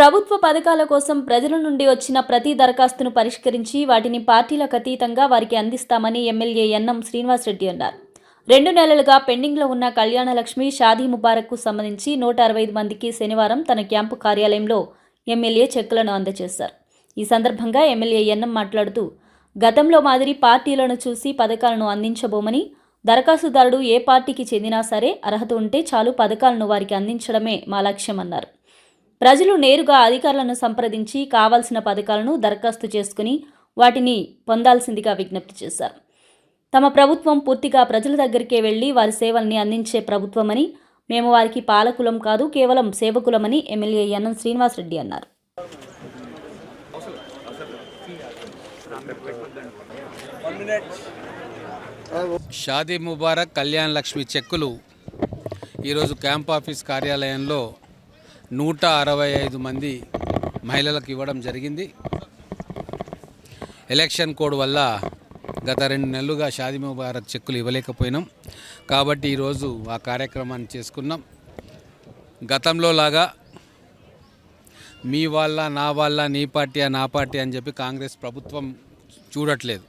ప్రభుత్వ పథకాల కోసం ప్రజల నుండి వచ్చిన ప్రతి దరఖాస్తును పరిష్కరించి వాటిని పార్టీలకు అతీతంగా వారికి అందిస్తామని ఎమ్మెల్యే ఎన్నం శ్రీనివాసరెడ్డి అన్నారు. రెండు నెలలుగా పెండింగ్లో ఉన్న కళ్యాణలక్ష్మి షాదీ ముబారక్కు సంబంధించి నూట అరవై ఐదు మందికి శనివారం తన క్యాంపు కార్యాలయంలో ఎమ్మెల్యే చెక్కులను అందజేశారు. ఈ సందర్భంగా ఎమ్మెల్యే ఎన్నం మాట్లాడుతూ గతంలో మాదిరి పార్టీలను చూసి పథకాలను అందించబోమని దరఖాస్తుదారుడు ఏ పార్టీకి చెందినా సరే అర్హత ఉంటే చాలు పథకాలను వారికి అందించడమే మా లక్ష్యమన్నారు ప్రజలు నేరుగా అధికారులను సంప్రదించి కావాల్సిన పథకాలను దరఖాస్తు చేసుకుని వాటిని పొందాల్సిందిగా విజ్ఞప్తి చేశారు. తమ ప్రభుత్వం పూర్తిగా ప్రజల దగ్గరికే వెళ్ళి వారి సేవల్ని అందించే ప్రభుత్వమని మేము వారికి పాలకులం కాదు కేవలం సేవకులమని ఎమ్మెల్యే ఎన్నం శ్రీనివాసరెడ్డి అన్నారు. షాదీ ముబారక్ కళ్యాణ్ లక్ష్మి చెక్కులు ఈరోజు క్యాంప్ ఆఫీస్ కార్యాలయంలో నూట అరవై ఐదు మంది మహిళలకు ఇవ్వడం జరిగింది. ఎలక్షన్ కోడ్ వల్ల గత రెండు నెలలుగా షాదీ ముబారక్ చెక్కులు ఇవ్వలేకపోయినాం. కాబట్టి ఈరోజు ఆ కార్యక్రమాన్ని చేసుకున్నాం. గతంలో లాగా మీ వాళ్ళ నా వాళ్ళ నీ పార్టీ నా పార్టీ అని చెప్పి కాంగ్రెస్ ప్రభుత్వం చూడట్లేదు.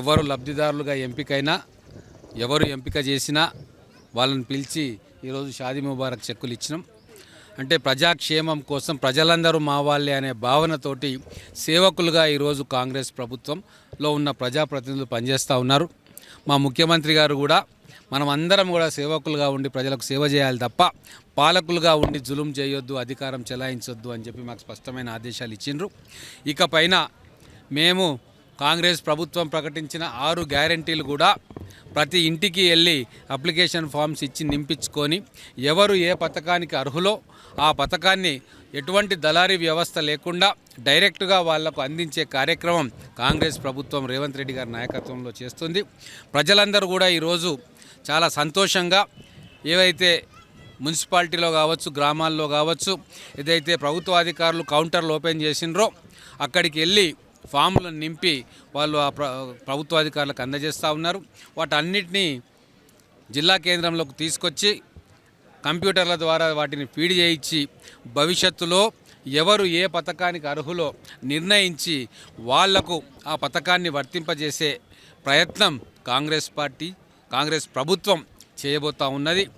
ఎవరు లబ్ధిదారులుగా ఎంపికైనా ఎవరు ఎంపిక చేసినా వాళ్ళని పిలిచి ఈరోజు షాదీ ముబారక్ చెక్కులు ఇచ్చినాం. అంటే ప్రజాక్షేమం కోసం ప్రజలందరూ మా వాళ్ళే అనే భావనతోటి సేవకులుగా ఈరోజు కాంగ్రెస్ ప్రభుత్వంలో ఉన్న ప్రజాప్రతినిధులు పనిచేస్తూ ఉన్నారు. మా ముఖ్యమంత్రి గారు కూడా మనం అందరం కూడా సేవకులుగా ఉండి ప్రజలకు సేవ చేయాలి తప్ప పాలకులుగా ఉండి జులుం చేయొద్దు అధికారం చెలాయించొద్దు అని చెప్పి మాకు స్పష్టమైన ఆదేశాలు ఇచ్చిండ్రు. ఇకపైన మేము కాంగ్రెస్ ప్రభుత్వం ప్రకటించిన ఆరు గ్యారంటీలు కూడా ప్రతి ఇంటికి వెళ్ళి అప్లికేషన్ ఫామ్స్ ఇచ్చి నింపించుకొని ఎవరు ఏ పథకానికి అర్హులో ఆ పథకాన్ని ఎటువంటి దళారీ వ్యవస్థ లేకుండా డైరెక్ట్గా వాళ్ళకు అందించే కార్యక్రమం కాంగ్రెస్ ప్రభుత్వం రేవంత్ రెడ్డి గారి నాయకత్వంలో చేస్తుంది. ప్రజలందరూ కూడా ఈరోజు చాలా సంతోషంగా ఏవైతే మున్సిపాలిటీలో కావచ్చు గ్రామాల్లో కావచ్చు ఏదైతే ప్రభుత్వ అధికారులు కౌంటర్లు ఓపెన్ చేసినరో అక్కడికి వెళ్ళి ఫామ్లను నింపి వాళ్ళు ఆ ప్ర ప్రభుత్వ అందజేస్తూ ఉన్నారు. వాటన్నిటినీ జిల్లా కేంద్రంలోకి తీసుకొచ్చి కంప్యూటర్ల ద్వారా వాటిని ఫీడ్ చేయించి భవిష్యత్తులో ఎవరు ఏ పథకానికి అర్హులో నిర్ణయించి వాళ్ళకు ఆ పథకాన్ని వర్తింపజేసే ప్రయత్నం కాంగ్రెస్ పార్టీ కాంగ్రెస్ ప్రభుత్వం చేయబోతా ఉన్నది.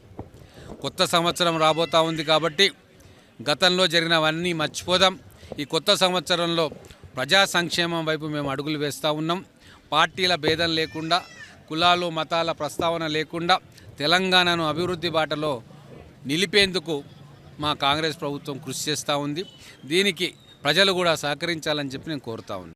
కొత్త సంవత్సరం రాబోతా ఉంది కాబట్టి గతంలో జరిగినవన్నీ మర్చిపోదాం. ఈ కొత్త సంవత్సరంలో ప్రజా సంక్షేమం వైపు మేము అడుగులు వేస్తూ ఉన్నాం. పార్టీల భేదం లేకుండా కులాలు మతాల ప్రస్తావన లేకుండా తెలంగాణను అభివృద్ధి బాటలో నిలిపేందుకు మా కాంగ్రెస్ ప్రభుత్వం కృషి చేస్తూ ఉంది. దీనికి ప్రజలు కూడా సహకరించాలని చెప్పి నేను కోరుతా ఉన్నాను